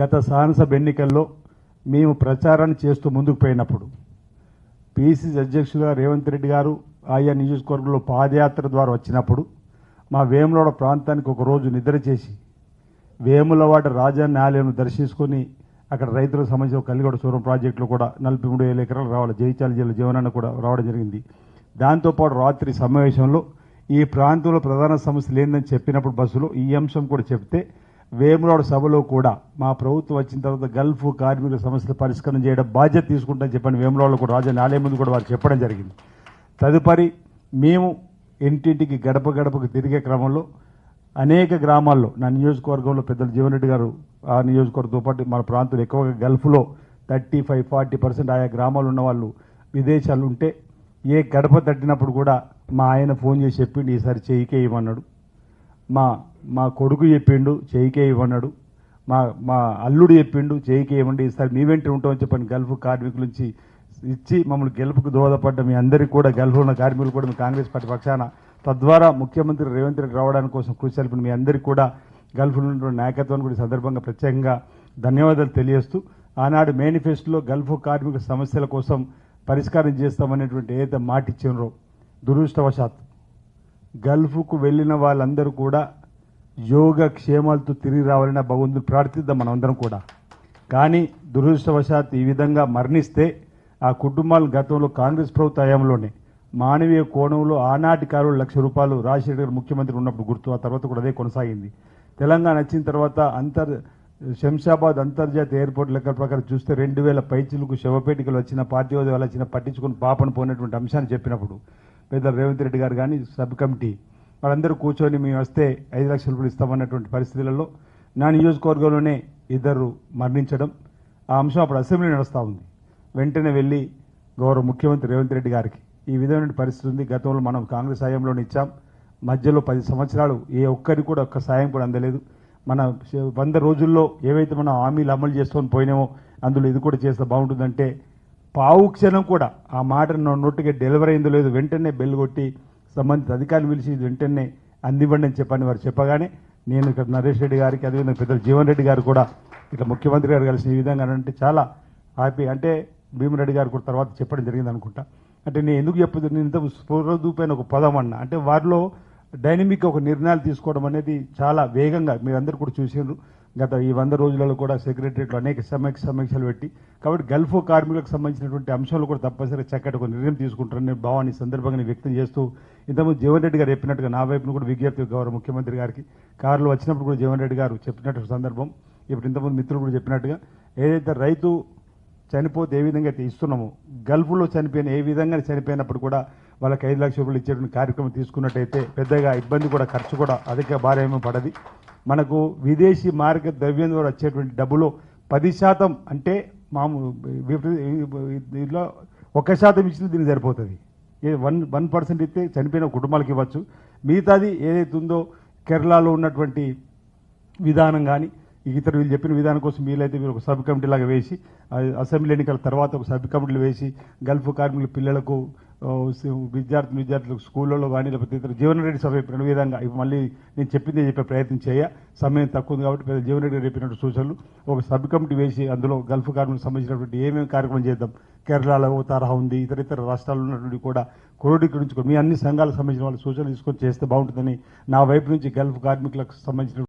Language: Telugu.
గత శాసనసభ ఎన్నికల్లో మేము ప్రచారాన్ని చేస్తూ ముందుకు పోయినప్పుడు పిసిసి అధ్యక్షులుగా రేవంత్ రెడ్డి గారు ఆయా నియోజకవర్గంలో పాదయాత్ర ద్వారా వచ్చినప్పుడు మా వేములవాడ ప్రాంతానికి ఒక రోజు నిద్ర చేసి వేములవాడ రాజాన్ని ఆలయం దర్శించుకొని అక్కడ రైతులకు సంబంధించిన కలిగొడ సూరం ప్రాజెక్టులో కూడా నలభై మూడు వేల ఎకరాలు రావాలి. జైచాల జిల్లా జీవనాన్ని కూడా రావడం జరిగింది. దాంతోపాటు రాత్రి సమావేశంలో ఈ ప్రాంతంలో ప్రధాన సమస్యలు ఏందని చెప్పినప్పుడు బస్సులో ఈ అంశం కూడా చెప్తే వేములవాడ సభలో కూడా మా ప్రభుత్వం వచ్చిన తర్వాత గల్ఫ్ కార్మికుల సమస్యలు పరిష్కారం చేయడం బాధ్యత తీసుకుంటామని చెప్పని వేములవాడలో కూడా రాజా ఆలయం ముందు కూడా వారు చెప్పడం జరిగింది. తదుపరి మేము ఇంటింటికి గడప గడపకు తిరిగే క్రమంలో అనేక గ్రామాల్లో నా నియోజకవర్గంలో పెద్దలు జీవన్రెడ్డి గారు ఆ నియోజకవర్గంతో పాటు మన ప్రాంతంలో ఎక్కువగా గల్ఫ్లో థర్టీ ఫైవ్ ఫార్టీ పర్సెంట్ ఆయా గ్రామాలు ఉన్న వాళ్ళు విదేశాలు ఉంటే ఏ గడప తట్టినప్పుడు కూడా మా ఆయన ఫోన్ చేసి చెప్పిండు ఈసారి చేయికేయమన్నాడు మా మా కొడుకు చెప్పిండు చేయికే ఇవ్వన్నాడు మా మా అల్లుడు చెప్పిండు చేయికే ఇవ్వండి. ఈసారి మీ వెంట ఉంటామని చెప్పండి గల్ఫ్ కార్మికుల నుంచి ఇచ్చి మమ్మల్ని గెలుపుకు దోహదపడ్డ మీ అందరికీ కూడా గల్ఫ్ ఉన్న కార్మికులు కూడా మీ కాంగ్రెస్ పార్టీ పక్షాన తద్వారా ముఖ్యమంత్రి రేవంత్ రెడ్డి రావడానికి కోసం కృషి జరిపిన మీ అందరికీ కూడా గల్ఫ్ ఉన్నటువంటి నాయకత్వాన్ని కూడా సందర్భంగా ప్రత్యేకంగా ధన్యవాదాలు తెలియజేస్తూ ఆనాడు మేనిఫెస్టోలో గల్ఫ్ కార్మికుల సమస్యల కోసం పరిష్కారం చేస్తామనేటువంటి ఏదైతే మాట ఇచ్చినరో దురదృష్టవశాత్తు గల్ఫ్కు వెళ్ళిన వాళ్ళందరూ కూడా యోగ క్షేమాలతో తిరిగి రావాలని భగవంతుని ప్రార్థిద్దాం మనం అందరం కూడా. కానీ దురదృష్టవశాత్తు ఈ విధంగా మరణిస్తే ఆ కుటుంబాలు గతంలో కాంగ్రెస్ ప్రభుత్వ హయాంలోనే మానవీయ కోణంలో ఆనాటి కాలంలో లక్ష రూపాయలు రాజశేఖర్ గారు ముఖ్యమంత్రి ఉన్నప్పుడు గుర్తు ఆ తర్వాత కూడా అదే కొనసాగింది. తెలంగాణ వచ్చిన తర్వాత అంతర్ శంషాబాద్ అంతర్జాతీయ ఎయిర్పోర్ట్ లెక్కల ప్రకారం చూస్తే రెండు వేల పైచులకు శవపేటికలు వచ్చిన పార్టీ ఉద్యోగాలు వచ్చిన పట్టించుకుని పాపను పోయినటువంటి అంశాన్ని చెప్పినప్పుడు పెద్ద రేవంత్ రెడ్డి గారు కానీ సబ్ కమిటీ వాళ్ళందరూ కూర్చొని మేము వస్తే ఐదు లక్షల రూపాయలు ఇస్తామన్నటువంటి పరిస్థితులలో నా నియోజకవర్గంలోనే ఇద్దరు మరణించడం ఆ అంశం అప్పుడు అసెంబ్లీ నడుస్తూ ఉంది. వెంటనే వెళ్ళి గౌరవ ముఖ్యమంత్రి రేవంత్ రెడ్డి గారికి ఈ విధమైన పరిస్థితి ఉంది. గతంలో మనం కాంగ్రెస్ హయాంలోనే ఇచ్చాం. మధ్యలో పది సంవత్సరాలు ఏ ఒక్కరికి కూడా ఒక్క సాయం కూడా అందలేదు. మన వంద రోజుల్లో ఏవైతే మనం హామీలు అమలు చేసుకొని పోయినామో అందులో ఇది కూడా చేస్తే బాగుంటుందంటే పావు క్షణం కూడా ఆ మాట నా నోటికి డెలివరీ అయిందో లేదు వెంటనే బెల్ కొట్టి సంబంధిత అధికారులు పిలిచి ఇది వెంటనే అందివ్వండి అని చెప్పని వారు చెప్పగానే నేను ఇక్కడ నరేష్ రెడ్డి గారికి అదేవిధంగా పెద్దలు జీవన్ రెడ్డి గారు కూడా ఇట్లా ముఖ్యమంత్రి గారు కలిసి ఈ విధంగా అంటే చాలా హ్యాపీ అంటే భీమరెడ్డి గారు కూడా తర్వాత చెప్పడం జరిగింది అనుకుంటా అంటే నేను ఎందుకు చెప్పదు? నేను ఇంత స్ఫూర్తిపైన ఒక పదం అన్న. అంటే వారిలో డైనమిక్ ఒక నిర్ణయాలు తీసుకోవడం అనేది చాలా వేగంగా మీరందరూ కూడా చూసారు గత ఈ వంద రోజులలో కూడా సెక్రటరియట్లో అనేక సమీక్ష సమీక్షలు పెట్టి కాబట్టి గల్ఫ్ కార్మికులకు సంబంధించినటువంటి అంశాలు కూడా తప్పనిసరిగా చక్కటి ఒక నిర్ణయం తీసుకుంటారని నేను భావాన్ని సందర్భంగా వ్యక్తం చేస్తూ ఇంతకుముందు జీవన్ రెడ్డి గారు చెప్పినట్టుగా నా వైపును కూడా విజ్ఞప్తి గౌరవ ముఖ్యమంత్రి గారికి కారులో వచ్చినప్పుడు కూడా జీవన్ రెడ్డి గారు చెప్పినట్టు సందర్భం ఇప్పుడు ఇంతకుముందు మిత్రులు కూడా చెప్పినట్టుగా ఏదైతే రైతు చనిపోతే ఏ విధంగా అయితే ఇస్తున్నామో గల్ఫ్లో చనిపోయిన ఏ విధంగా చనిపోయినప్పుడు కూడా వాళ్ళకి ఐదు లక్షల రూపాయలు ఇచ్చేటువంటి కార్యక్రమం తీసుకున్నట్టయితే పెద్దగా ఇబ్బంది కూడా ఖర్చు కూడా అధిక భారేమో పడది. మనకు విదేశీ మార్గ ద్రవ్యం ద్వారా వచ్చేటువంటి డబ్బులో పది శాతం అంటే మామూలు దీంట్లో ఒక శాతం ఇచ్చిన దీనికి సరిపోతుంది. ఏ వన్ వన్ పర్సెంట్ ఇస్తే చనిపోయిన కుటుంబాలకు ఇవ్వచ్చు. మిగతాది ఏదైతే ఉందో కేరళలో ఉన్నటువంటి విధానం కానీ ఇతరులు వీళ్ళు చెప్పిన విధానం కోసం వీలైతే మీరు ఒక సబ్ కమిటీ లాగా వేసి అసెంబ్లీ ఎన్నికల తర్వాత ఒక సబ్ కమిటీలు వేసి గల్ఫ్ కార్మికుల పిల్లలకు విద్యార్థులు విద్యార్థులకు స్కూళ్ళలో కానీ లేకపోతే ఇతర జీవన సభ చెప్పిన విధంగా ఇప్పుడు మళ్ళీ నేను చెప్పింది చెప్పే ప్రయత్నం చేయ. సమయం తక్కువ ఉంది కాబట్టి పెద్ద జీవనరెడ్డి చెప్పినట్టు సూచనలు. ఒక సబ్ కమిటీ వేసి అందులో గల్ఫ్ కార్మికులకు సంబంధించినటువంటి ఏమేమి కార్యక్రమం చేద్దాం. కేరళలో ఓ తరహా ఉంది ఇతర ఇతర రాష్ట్రాల్లో ఉన్నటువంటి కూడా క్రోడీకరించుకొని మీ అన్ని సంఘాలకు సంబంధించిన వాళ్ళ సూచనలు తీసుకొని చేస్తే బాగుంటుందని నా వైపు నుంచి గల్ఫ్ కార్మికులకు సంబంధించిన